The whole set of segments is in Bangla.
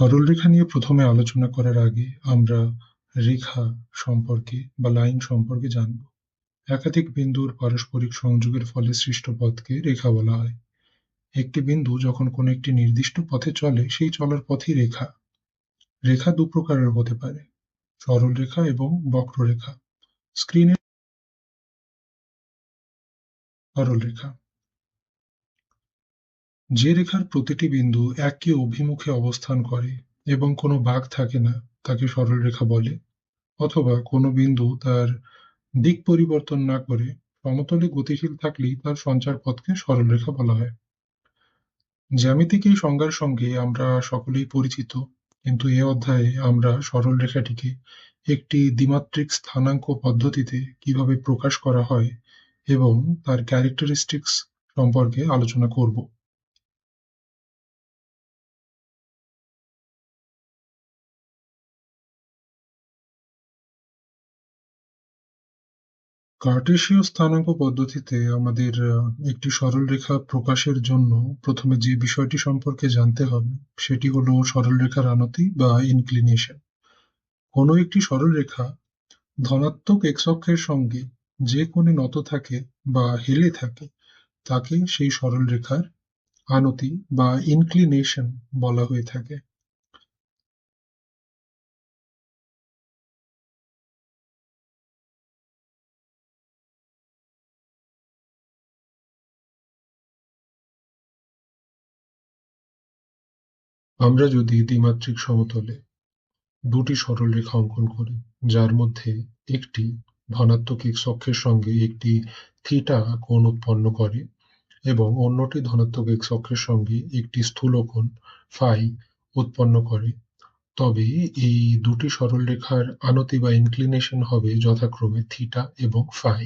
সরলরেখা নিয়ে প্রথমে আলোচনা করার আগে আমরা রেখা সম্পর্কে বা লাইন সম্পর্কে জানব। একাধিক বিন্দুর পারস্পরিক সংযোগের ফলে সৃষ্ট পথকে রেখা বলা হয়। একটি বিন্দু যখন কোনো একটি নির্দিষ্ট পথে চলে, সেই চলার পথই রেখা। রেখা দু প্রকারের হতে পারে সরল রেখা এবং বক্ররেখা। স্ক্রিনে সরল রেখা যে রেখার প্রতিটি বিন্দু একই অভিমুখে অবস্থান করে এবং কোনো বাঁক থাকে না, তাকে সরলরেখা বলে, অথবা কোনো বিন্দু তার দিক পরিবর্তন না করে সমতলে গতিশীল থাকলেই তার সঞ্চার পথকে সরলরেখা বলা হয়। জ্যামিতিক এই সংজ্ঞার সঙ্গে আমরা সকলেই পরিচিত, কিন্তু এ অধ্যায়ে আমরা সরল রেখাটিকে একটি দ্বিমাত্রিক স্থানাঙ্ক পদ্ধতিতে কীভাবে প্রকাশ করা হয় এবং তার ক্যারেক্টারিস্টিক্স সম্পর্কে আলোচনা করব। কার্টেশীয় স্থানাঙ্ক পদ্ধতিতে আমাদের একটি সরলরেখা প্রকাশের জন্য প্রথমে যে বিষয়টি সম্পর্কে জানতে হবে, সেটি হলো সরলরেখার আনতি বা ইনক্লিনেশন কোনো একটি সরলরেখা ধনাত্মক এক্স অক্ষের সঙ্গে যে কোণে নত থাকে বা হেলে থাকে, তাকে সেই সরলরেখার আনতি বা ইনক্লিনেশন বলা হয়ে থাকে। আমরা যদি দ্বিমাত্রিক সমতলে দুটি সরলরেখা অঙ্কন করি, যার মধ্যে একটি ধনাত্মক এক্স অক্ষের সঙ্গে একটি থিটা কোণ উৎপন্ন করে এবং অন্যটি ধনাত্মক এক্স অক্ষের সঙ্গে একটি স্থূল কোণ ফাই উৎপন্ন করে, তবে এই দুটি সরলরেখার আনতি বা ইনক্লিনেশন হবে যথাক্রমে থিটা এবং ফাই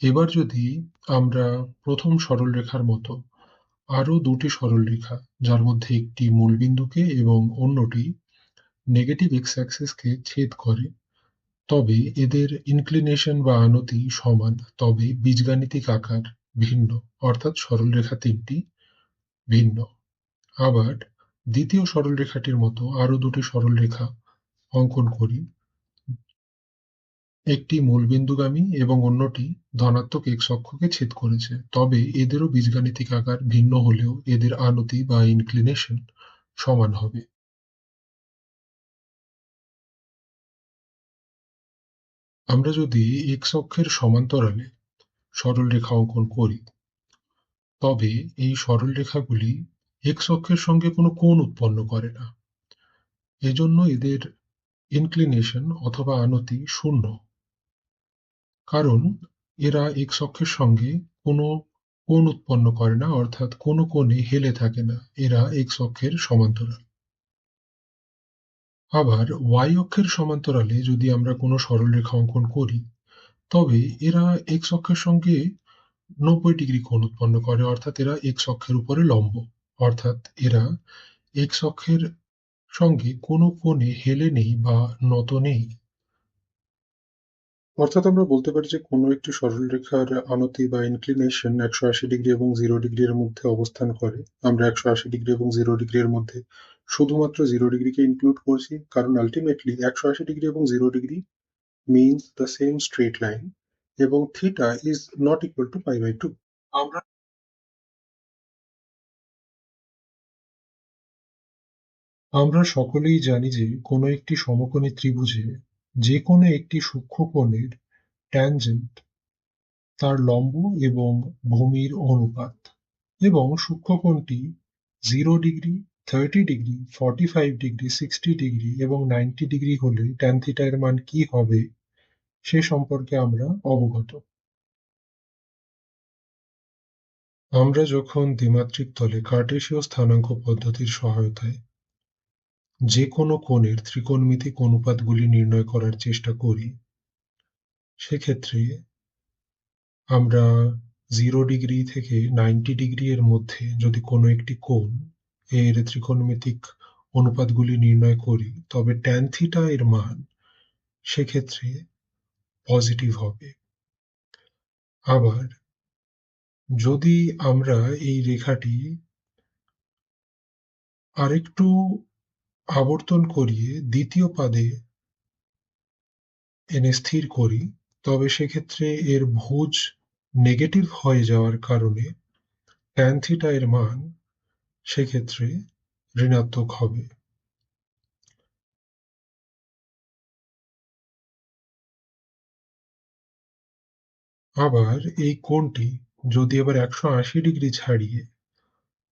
এবার যদি আমরা প্রথম সরলরেখার মতো আরও দুটি সরলরেখা, যার মধ্যে একটি মূলবিন্দুকে এবং অন্যটি নেগেটিভ এক্স অ্যাক্সিসকে ছেদ করে। তবে এদের ইনক্লিনেশন বা আনতি সমান, তবে বীজগাণিতিক আকার ভিন্ন, অর্থাৎ সরলরেখা তিনটি ভিন্ন। আবার দ্বিতীয় সরলরেখাটির মতো আরও দুটি সরলরেখা অঙ্কন করি। একটি মূলবিন্দুগামী এবং অন্যটি ধনাত্মক এক্স অক্ষকে ছেদ করেছে। তবে এদেরও বীজগাণিতিক আকার ভিন্ন হলেও এদের আনতি বা ইনক্লিনেশন সমান হবে। আমরা যদি এক্স অক্ষের সমান্তরালে সরলরেখা অঙ্কন করি, তবে এই সরলরেখাগুলি এক্স অক্ষের সঙ্গে কোনো কোণ উৎপন্ন করে না। এজন্য এদের ইনক্লিনেশন অথবা আনতি শূন্য। কারণ এরা এক্স অক্ষের সঙ্গে কোনো কোণ উৎপন্ন করে না, অর্থাৎ কোনো কোণে হেলে থাকে না। এরা এক্স অক্ষের সমান্তরাল। আবার ওয়াই অক্ষের সমান্তরালে যদি আমরা কোনো সরলরেখা অঙ্কন করি, তবে এরা এক্স অক্ষের সঙ্গে নব্বই ডিগ্রি কোণ উৎপন্ন করে, অর্থাৎ এরা এক্স অক্ষের উপরে লম্ব। অর্থাৎ এরা এক্স অক্ষের সঙ্গে কোনো কোণে হেলে নেই বা নত নেই। অর্থাৎ আমরা বলতে পারি যে কোনো একটি সরলরেখার আনতি বা ইনক্লিনেশন একশো আশি ডিগ্রি এবং জিরো ডিগ্রির মধ্যে অবস্থান করে। আমরা একশো আশি ডিগ্রি এবং জিরো ডিগ্রির মধ্যে শুধুমাত্র জিরো ডিগ্রিকে ইনক্লুড করছি, কারণ আলটিমেটলি একশো আশি ডিগ্রি এবং zero degree means the same straight line এবং theta is not equal to pi by two আমরা আমরা সকলেই জানি যে কোনো একটি সমকোণী ত্রিভুজে যে কোনো একটি সূক্ষ্ম কোণের ট্যানজেন্ট তার লম্ব এবং ভূমির অনুপাত এবং সূক্ষ্মকোণটি zero degree thirty degree forty five degree sixty degree এবং নাইনটি ডিগ্রি হলে ট্যান থিটা এর মান কি হবে সে সম্পর্কে আমরা অবগত। আমরা যখন দ্বিমাত্রিক তলে কার্টেশীয় স্থানাঙ্ক পদ্ধতির সহায়তায় যে কোনো কোণের ত্রিকোণমিতিক অনুপাতগুলি নির্ণয় করার চেষ্টা করি, সেক্ষেত্রে আমরা জিরো ডিগ্রি থেকে নাইনটি ডিগ্রি এর মধ্যে যদি কোনো একটি কোণ এর ত্রিকোণমিতিক অনুপাতগুলি নির্ণয় করি, তবে ট্যান থিটা এর মান সেক্ষেত্রে পজিটিভ হবে। আবার যদি আমরা এই রেখাটি আরেকটু আবর্তন করিয়ে দ্বিতীয় পাদে এনে স্থির করি, তবে সেক্ষেত্রে এর ভুজ নেগেটিভ হয়ে যাওয়ার কারণে ট্যান থিটা এর মান সেক্ষেত্রে ঋণাত্মক হবে। আবার এই কোণটি যদি আবার একশো আশি ডিগ্রি ছাড়িয়ে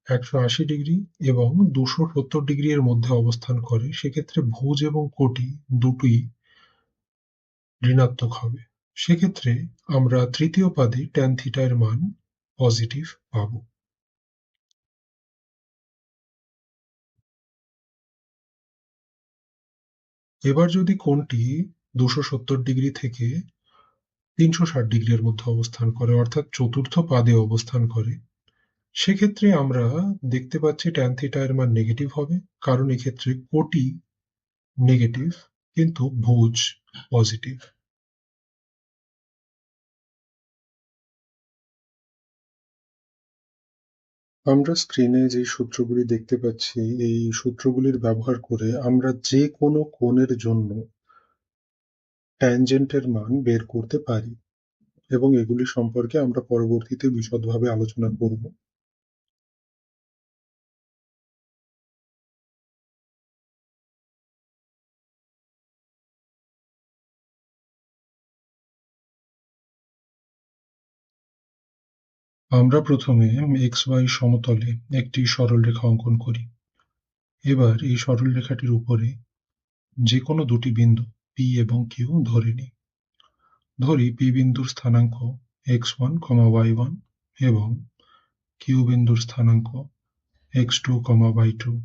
একশো আশি ডিগ্রি এবং দুশো সত্তর ডিগ্রি এর মধ্যে অবস্থান করে, সেক্ষেত্রে ভুজ এবং কোটি দুটোই ঋণাত্মক হবে। সেক্ষেত্রে আমরা তৃতীয় পাদে ট্যান থিটা এর মান পজিটিভ পাব। এবার যদি কোণটি দুশো সত্তর ডিগ্রি থেকে তিনশো ষাট ডিগ্রির মধ্যে অবস্থান করে, অর্থাৎ চতুর্থ পাদে অবস্থান করে সেক্ষেত্রে আমরা দেখতে পাচ্ছি ট্যান থিটা এর মান নেগেটিভ হবে, কারণ এক্ষেত্রে কোটি নেগেটিভ কিন্তু ভুজ পজিটিভ আমরা স্ক্রিনে যে সূত্রগুলি দেখতে পাচ্ছি, এই সূত্রগুলির ব্যবহার করে আমরা যে কোনো কোণের জন্য ট্যানজেন্টের মান বের করতে পারি এবং এগুলি সম্পর্কে আমরা পরবর্তীতে বিশদভাবে আলোচনা করব। আমরা প্রথমে এক্স ওয়াই সমতলে একটি সরলরেখা অঙ্কন করি। এবার এই সরলরেখাটির উপরে যে কোনো দুটি বিন্দু পি এবং কিউ ধরে নিই। ধরি পি বিন্দুর স্থানাঙ্ক x one comma y one এবং কিউ বিন্দুর স্থানাঙ্ক x two comma y two.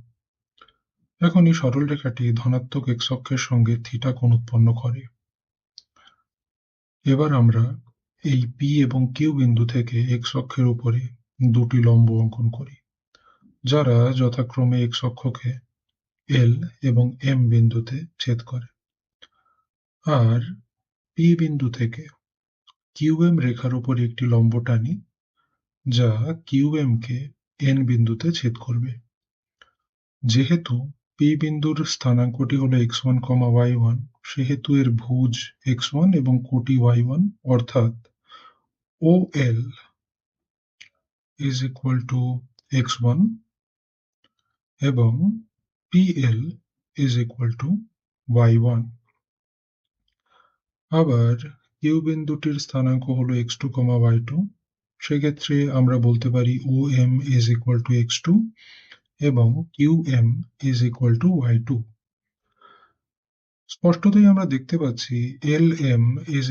এখন এই সরলরেখাটি ধনাত্মক এক্স অক্ষের সঙ্গে থিটা কোণ উৎপন্ন করে। এবার আমরা এই পি এবং কিউ বিন্দু থেকে এক্স অক্ষের উপরে দুটি লম্ব অঙ্কন করি, যারা যথাক্রমে এক্স অক্ষকে এল এবং এম বিন্দুতে ছেদ করে। আর পি বিন্দু থেকে কিউএম রেখার উপর একটি লম্ব টানি, যা কিউএম কে এন বিন্দুতে ছেদ করবে। যেহেতু পি বিন্দুর স্থানাঙ্কটি হলো x one comma y one সেহেতু এর ভুজ এক্স ওয়ান এবং কোটি ওয়াই ওয়ান অর্থাৎ is equal to x one এবং P L is equal to y one আবার কিউ বিন্দুটির স্থানাঙ্ক হলো x two comma y two সেক্ষেত্রে আমরা বলতে পারি is equal to x two এবং Q M is equal to y two স্পষ্টতই আমরা দেখতে পাচ্ছি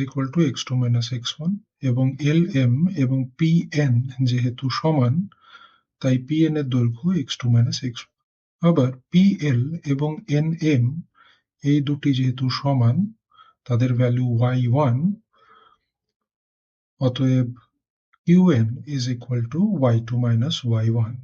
equal to x two minus x one এবং এল এম এবং পি এন যেহেতু সমান, তাই পি এন এর দৈর্ঘ্য এক্স টু মাইনাস এক্স আবার পিএল এবং এন এম এই দুটি যেহেতু সমান, তাদের ভ্যালু ওয়াই ওয়ান অতএব U N is equal to y two minus y one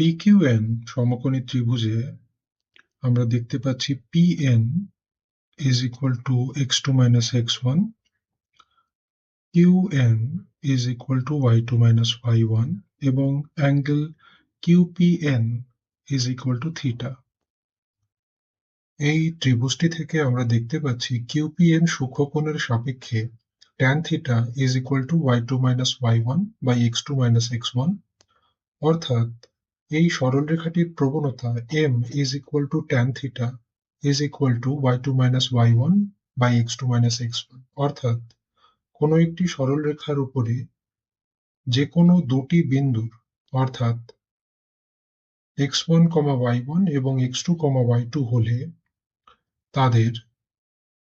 PQN সমকোণী ত্রিভুজে আমরা দেখতে পাচ্ছি PN is equal to x2 minus x1 QN is equal to y2 minus y1 এবং angle QPN is equal to theta এই ত্রিভুজটি থেকে আমরা দেখতে পাচ্ছি QPN সূক্ষ্মকোণের সাপেক্ষে tan theta is equal to y2 minus y1 by x2 minus x1 অর্থাৎ এই সরলরেখাটির প্রবণতা m tan theta is equal to y2 minus y1 by x2 minus x1 অর্থাৎ কোন একটি সরলরেখার উপরে যে কোনো দুটি বিন্দুর অর্থাৎ x1, y1 এবং x2, y2 হলে তাদের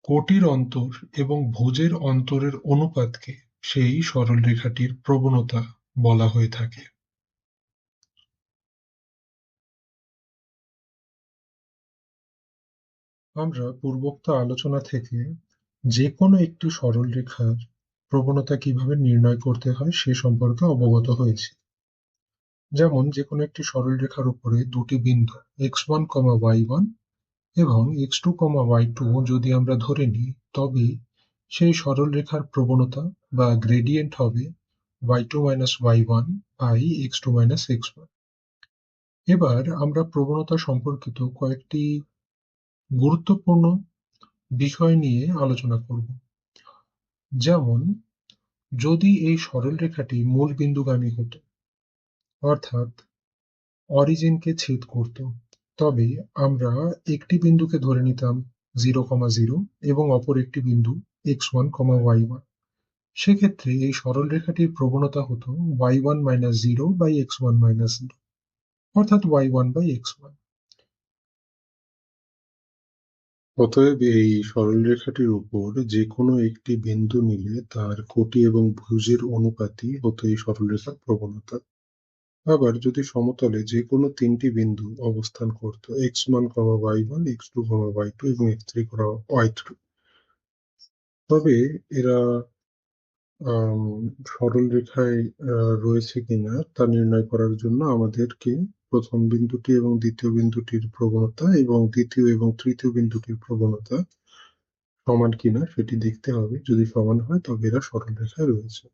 কোটির অন্তর এবং ভুজের অন্তরের অনুপাতকে সেই সরলরেখাটির প্রবণতা বলা হয়ে থাকে। আমরা পূর্বোক্ত আলোচনা থেকে যে কোনো একটি সরলরেখার প্রবণতা কীভাবে নির্ণয় করতে হয় সে সম্পর্কে অবগত হয়েছি। যেমন যেকোনো একটি সরলরেখার উপরে দুটি বিন্দু x one comma y one এবং x two comma y two যদি আমরা ধরে নিই, তবে সেই সরলরেখার প্রবণতা বা গ্রেডিয়েন্ট হবে y two minus y one by x two minus x one এবার আমরা প্রবণতা সম্পর্কিত কয়েকটি গুরুত্বপূর্ণ বিষয় নিয়ে আলোচনা করব। যেমন, যদি এই সরলরেখাটি মূল বিন্দুগামী হতো, অর্থাৎ অরিজিনকে ছেদ করত, তবে আমরা একটি বিন্দুকে ধরে নিতাম জিরো কমা জিরো এবং অপর একটি বিন্দু x one comma y one. সেক্ষেত্রে এই সরলরেখাটির প্রবণতা হতো y one minus zero by x one minus zero, অর্থাৎ y one by x one. অতএব এই সরলরেখাটির উপর যে কোনো একটি বিন্দু নিলে তার কোটি এবং ভুজের অনুপাতই হতো এই সরলরেখার প্রবণতা। আবার যদি সমতলে যে কোনো তিনটি বিন্দু অবস্থান করত x one comma y one x two comma y two এবং x three comma y three তবে এরা সরল রেখায় রয়েছে কিনা তা নির্ণয় করার জন্য আমাদেরকে প্রথম বিন্দুটি এবং দ্বিতীয় বিন্দুটির প্রবণতা এবং দ্বিতীয় এবং তৃতীয় বিন্দুটির প্রবণতা সমান কিনা সেটি দেখতে হবে। যদি সমান হয় তবে এরা সরল রেখায় রয়েছে।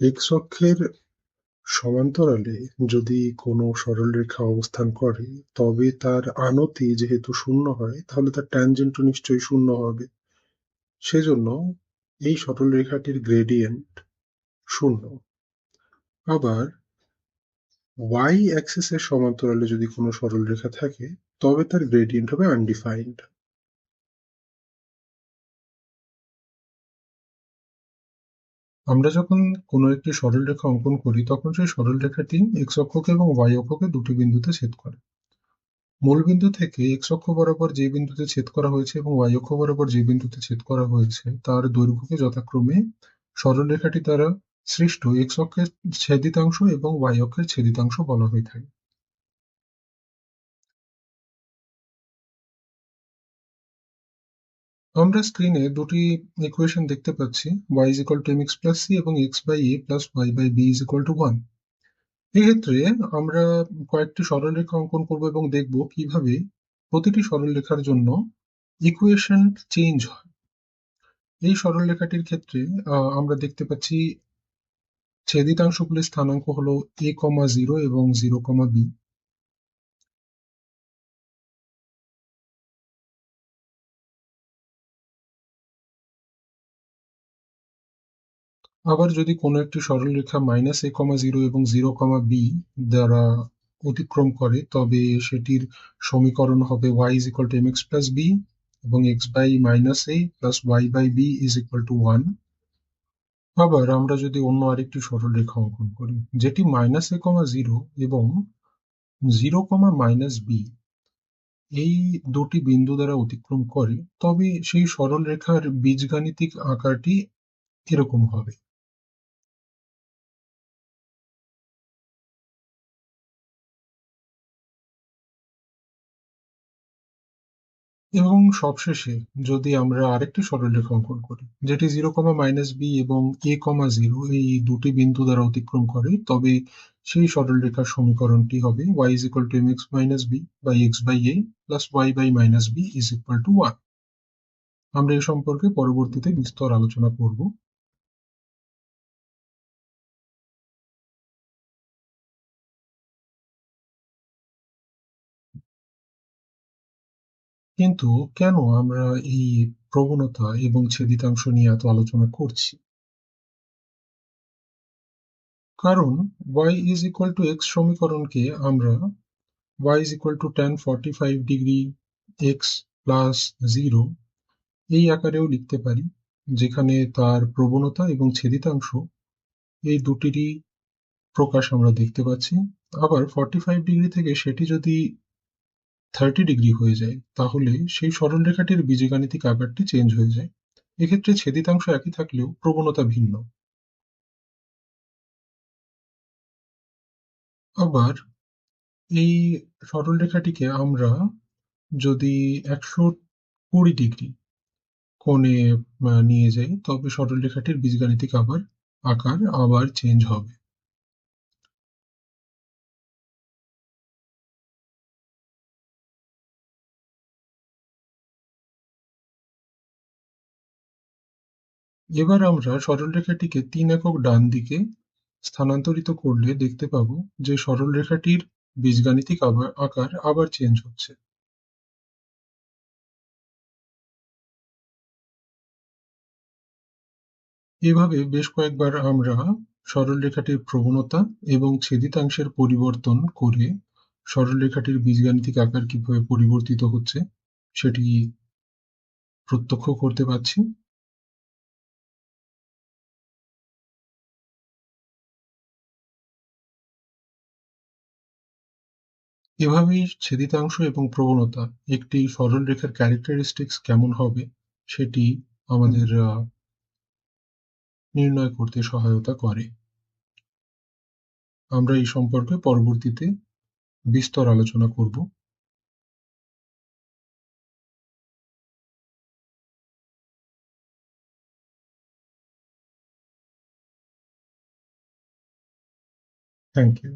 এক্স অক্ষের সমান্তরালে যদি কোনো সরলরেখা অবস্থান করে তবে তার আনতি যেহেতু শূন্য হয় তাহলে তার ট্যানজেন্টও নিশ্চয়ই শূন্য হবে। সেজন্য এই সরলরেখাটির গ্রেডিয়েন্ট শূন্য। আবার ওয়াই অ্যাক্সিসের সমান্তরালে যদি কোনো সরলরেখা থাকে, তবে তার গ্রেডিয়েন্ট হবে আনডিফাইন্ড আমরা যখন কোনো একটি সরলরেখা অঙ্কন করি, তখন সেই সরলরেখাটি এক্স অক্ষকে এবং ওয়াই অক্ষকে দুটি বিন্দুতে ছেদ করে। মূল বিন্দু থেকে এক্স অক্ষ বরাবর যে বিন্দুতে ছেদ করা হয়েছে এবং ওয়াই অক্ষ বরাবর যে বিন্দুতে ছেদ করা হয়েছে, তার দৈর্ঘ্যকে যথাক্রমে সরলরেখাটি দ্বারা সৃষ্ট এক্স অক্ষের ছেদিতাংশ এবং ওয়াই অক্ষের ছেদিতাংশ বলা হয়ে থাকে। আমরা স্ক্রিনে দুটি ইকুয়েশন দেখতে পাচ্ছি, y is equal to mx plus c এবং x by a plus y by b is equal to 1 এক্ষেত্রে আমরা কয়েকটি সরলরেখা অঙ্কন করব এবং দেখব কীভাবে প্রতিটি সরলরেখার জন্য ইকুয়েশন চেঞ্জ হয়। এই সরলরেখাটির ক্ষেত্রে আমরা দেখতে পাচ্ছি ছেদিতাংশগুলির স্থানাঙ্ক হল কমা জিরো এবং জিরো বি আবার যদি কোনো একটি সরলরেখা মাইনাস এ কমা জিরো এবং জিরো কমা বি দ্বারা অতিক্রম করে, তবে সেটির সমীকরণ হবে y is equal to m x plus b এবং x by minus a plus y by b is equal to one আবার আমরা যদি অন্য আরেকটি সরলরেখা অঙ্কন করি, যেটি মাইনাস এ কমা জিরো এবং জিরো কমা মাইনাস বি এই দুটি বিন্দু দ্বারা অতিক্রম করে, তবে সেই সরল রেখার বীজগাণিতিক আকারটি এরকম হবে। এবং সবশেষে যদি আমরা আরেকটি সরলরেখা অঙ্কন করি, যেটি জিরো কমা মাইনাস বি এবং এ কমা জিরো এই দুটি বিন্দু দ্বারা অতিক্রম করে, তবে সেই সরলরেখার সমীকরণটি হবে y is equal to m x minus b by x by a plus y by minus b is equal to one আমরা এ সম্পর্কে পরবর্তীতে বিস্তর আলোচনা করব। কিন্তু কেন আমরা এই প্রবণতা এবং ছেদিতাংশ নিয়ে এত আলোচনা করছি? কারণ y is equal to x সমীকরণকে আমরা y is equal to tan 45 degree x plus zero এই আকারেও লিখতে পারি, যেখানে তার প্রবণতা এবং ছেদিতাংশ এই দুটিরই প্রকাশ আমরা দেখতে পাচ্ছি। আবার 45 ডিগ্রি থেকে সেটি যদি থার্টি ডিগ্রি হয়ে যায়, তাহলে সেই সরলরেখাটির বীজগাণিতিক আকারটি চেঞ্জ হয়ে যায়। এক্ষেত্রে ছেদিতাংশ একই থাকলেও প্রবণতা ভিন্ন। আবার এই সরলরেখাটিকে আমরা যদি একশো কুড়ি ডিগ্রি কোণে নিয়ে যাই, তবে সরলরেখাটির বীজগাণিতিক আবার, আকার আবার চেঞ্জ হবে। এবার আমরা সরলরেখাটিকে তিন একক ডান দিকে স্থানান্তরিত করলে দেখতে পাবো যে সরলরেখাটির বীজগাণিতিক আকার আবার চেঞ্জ হচ্ছে। এভাবে বেশ কয়েকবার আমরা সরলরেখাটির প্রবণতা এবং ছেদিতাংশের পরিবর্তন করে সরলরেখাটির বীজগাণিতিক আকার কীভাবে পরিবর্তিত হচ্ছে সেটি প্রত্যক্ষ করতে পারছি। এভাবেই ছেদিতাংশ এবং প্রবণতা একটি সরলরেখার ক্যারেক্টারিস্টিক্স কেমন হবে সেটি আমাদের নির্ণয় করতে সহায়তা করে। আমরা এই সম্পর্কে পরবর্তীতে বিস্তর আলোচনা করব। Thank you